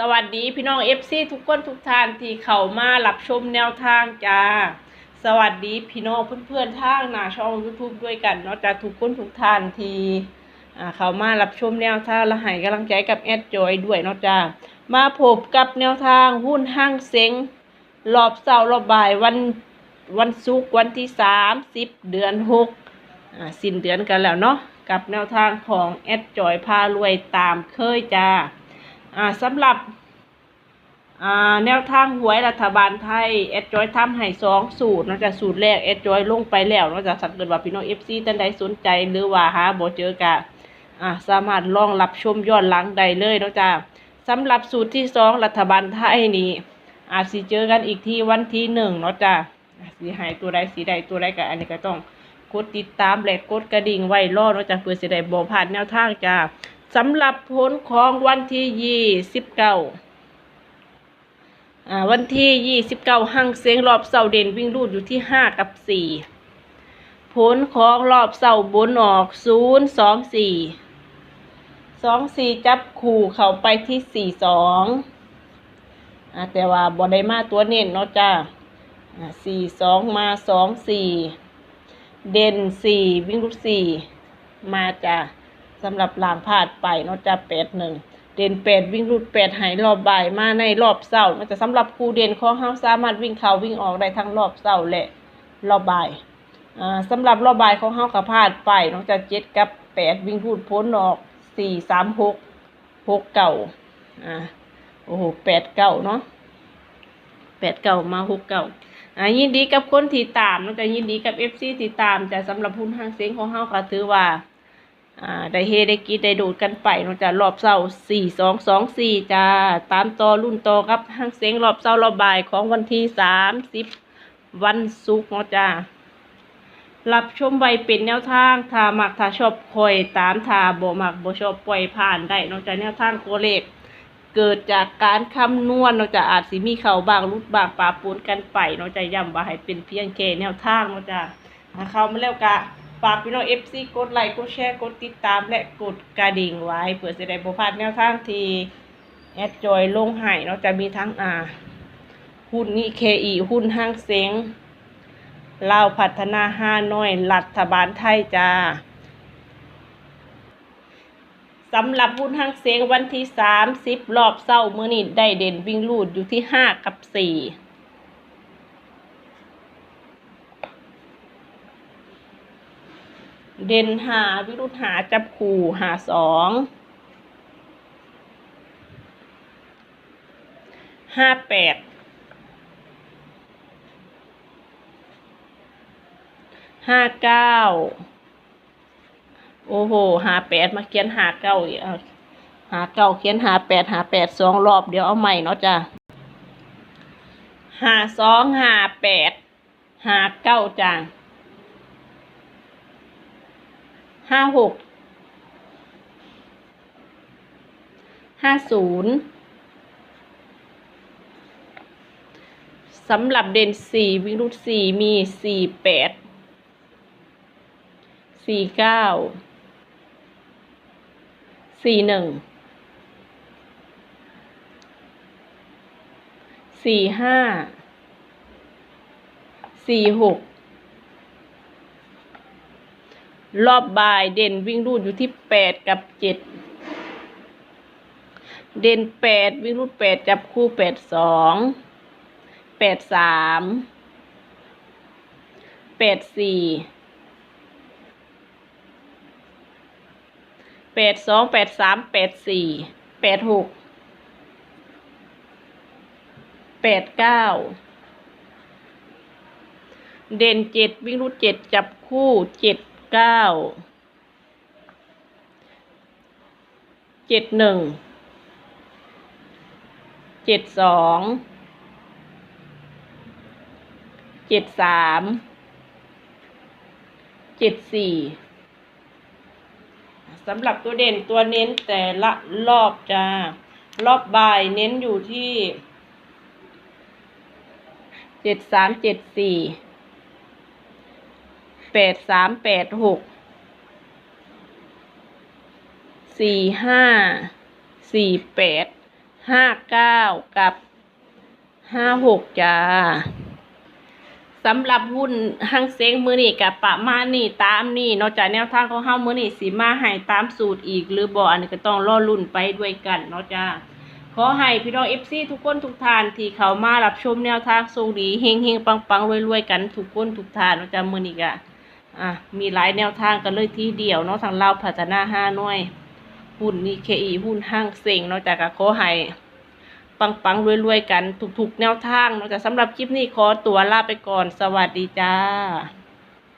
สวัสดีพี่น้องเอฟซีทุกคนทุกท่านที่เข้ามารับชมแนวทางจ้า สวัสดีพี่น้องเพื่อนๆทางหน้าช่อง YouTube ด้วยกันเนาะจ้าทุกคนทุกท่านที่เข้ามารับชมแนวทางและให้กำลังใจกับแอดจอยด้วยเนาะจ้ามาพบกับแนวทางหุ้นห้างเซ็งรอบเสาร์รอบบ่ายวันวันศุกร์วันที่สามสิบเดือนหกอ่าสิ้นเดือนกันแล้วเนาะกับแนวทางของแอดจอยพารวยตามเคยจ้า อ่าสำหรับอ่าแนวทางหวยรัฐบาลไทยแอดจอยทำให้สองสูตรนอกจากสูตรแรกแอดจอยลงไปแล้วนอกจากสักเกิดว่าพี่น้องเอฟซีท่านใดสนใจหรือว่าหาบ่เจอกะอ่าสามารถลองรับชมย้อนหลังได้เลยนาะจ้าสำหรับสูตรที่สองรัฐบาลไทยนี่อาจสิเจอกันอีกที่วันที่หนึ่งเนาะจ้าอ่าสีหายตัวใดสีใดตัวใดก็อันนี้ก็ต้องกดติดตามและกดกระดิ่งไว้รอเนาะจ้าเพื่อสิได้บ่พลาดแนวทางจ้า สำหรับผลของวันที่ยี่สิบเก้าอ่าวันที่ยี่สิบเก้าหั่งเสียงรอบเสาเด่นวิ่งรูดอยู่ที่ห้ากับสี่ผลของรอบเสาบนออกศูนย์สองสี่สองสี่จับคู่เข้าไปที่สี่สองอ่าแต่ว่าบอได้มาตัวเน้นเนาะจ้าสี่สองมาสองสี่เด่นสี่วิ่งรูดสี่มาจ้า สำหรับลางพาดไปเนาะจะแปดหนึ่งเด่นแปดวิ่งรุดแปดหายรอบบ่ายมาในรอบเศร้ามันจะสำหรับครูเด่นของเฮาสามารถวิ่งเข้าวิ่งออกได้ทั้งรอบเศร้าและรอบบ่ายอ่าสำหรับรอบบ่ายของเฮากับพาดไปเนาะจะเจ็ดกับแปดวิ่งรุดพ้นออกสี่สามหกหกเก่าอ่าโอ้โหแปดเก่าเนาะแปดเก่ามาหกเก่าอ่ายินดีกับคนที่ตามเนาะจะยินดีกับเอฟซีที่ตามจะสำหรับหุ้นห้างเสียงของเฮาก็ถือว่า อ่าได้เฮได้กินได้ดูดกันไปเนาะจ้ะรอบเศร้าสี่สองสองสี่จ้าตามต่อรุ่นต่อครับห้างเสียงรอบเศร้ารอบบ่ายของวันที่สามสิบวันศุกร์เนาะจ้ารับชมไว้เป็นแนวทางถ้ามักถ้าชอบคอยตามถ้าบ่มักบ่ชอบปล่อยผ่านได้เนอกจากแนวทางตัวเลขเกิดจากการคำนวณเนาะจ้ะอาจสิมีเข่าบางรุดบางปลาปูนกันไปเนาะจ้ะย้ำว่าให้เป็นเพียงแค่แนวทางเนาะจ้ะถ้าเข้ามาแล้วกะ ฝากพี่น้องเอฟซีกดไลค์กดแชร์กดติดตามและกดกระดิ่งไว้เพื่อจะได้บ่พาดแนวทางที่แอดจอยลงให้เนาะจะมีทั้งอ่าหุ้นนี่เคอีหุ้นห้างเซ็งลาวพัฒนาห้าน้อยรัฐบาลไทยจ้าสำหรับหุ้นห้างเซ็งวันที่สามสิบรอบเศร้าเมื้อนี้ได้เด่นวิ่งลูดอยู่ที่ห้ากับสี่ เด่นหาวิรุธหาจับคู่หาสองห้าแปดห้าเก้าโอ้โหหาแปดมาเขียนหาเก้าอีกหาเก้าเขียนหาแปดหาแปดสองรอบเดี๋ยวเอาใหม่เนาะจ้ะหาสองหาแปดหาเก้าจ้ะ ห้าหกห้าศูนย์สำหรับเด่นสี่วิรุธสี่มีสี่แปดสี่เก้าสี่หนึ่งสี่ห้าสี่หก รอบบ่ายเด่นวิ่งรูดอยู่ที่แปดกับเจ็ดเด่นแปดวิ่งรูดแปดจับคู่แปดสองแปดสามแปดสี่แปดสองแปดสามแปดสี่แปดหกแปดเก้าเด่นเจ็ดวิ่งรูดเจ็ดจับคู่เจ็ด เก้าเจ็ดหนึ่งเจ็ดสองเจ็ดสามเจ็ดสี่สำหรับตัวเด่นตัวเน้นแต่ละรอบจ้ารอบบ่ายเน้นอยู่ที่เจ็ดสามเจ็ดสี่ แปดสามแปดหกสี่ห้าสี่แปดห้าเก้ากับห้าหกจ้าสำหรับหุ้นห้างเซ็งมือนี่กับปะมานี่ตามนี่นอกจากแนวทางของเฮามือนี่สีมาให้ตามสูตรอีก หรือบ่อันนี้ก็ต้องรอรุ่นไปด้วยกันเนาะจ้าขอให้พี่น้องเอฟซีทุกคนทุกท่านที่เขามารับชมแนวทางสูดีเฮงเฮงปังปังรวยๆกันทุกคนทุกท่านเนาะจ้ามือนี่กะ อะมีหลายแนวทางกันเลยทีเดียวเนาะทางเราพัฒนาห้าหน่วย หุ้นนี่เคอีหุ้นห้างเซ็งเนาะจากก็ขอให้ปังปังๆรวยๆกันทุกๆแนวทางเนาะจากสำหรับคลิปนี้ขอตัวลาไปก่อนสวัสดีจ้า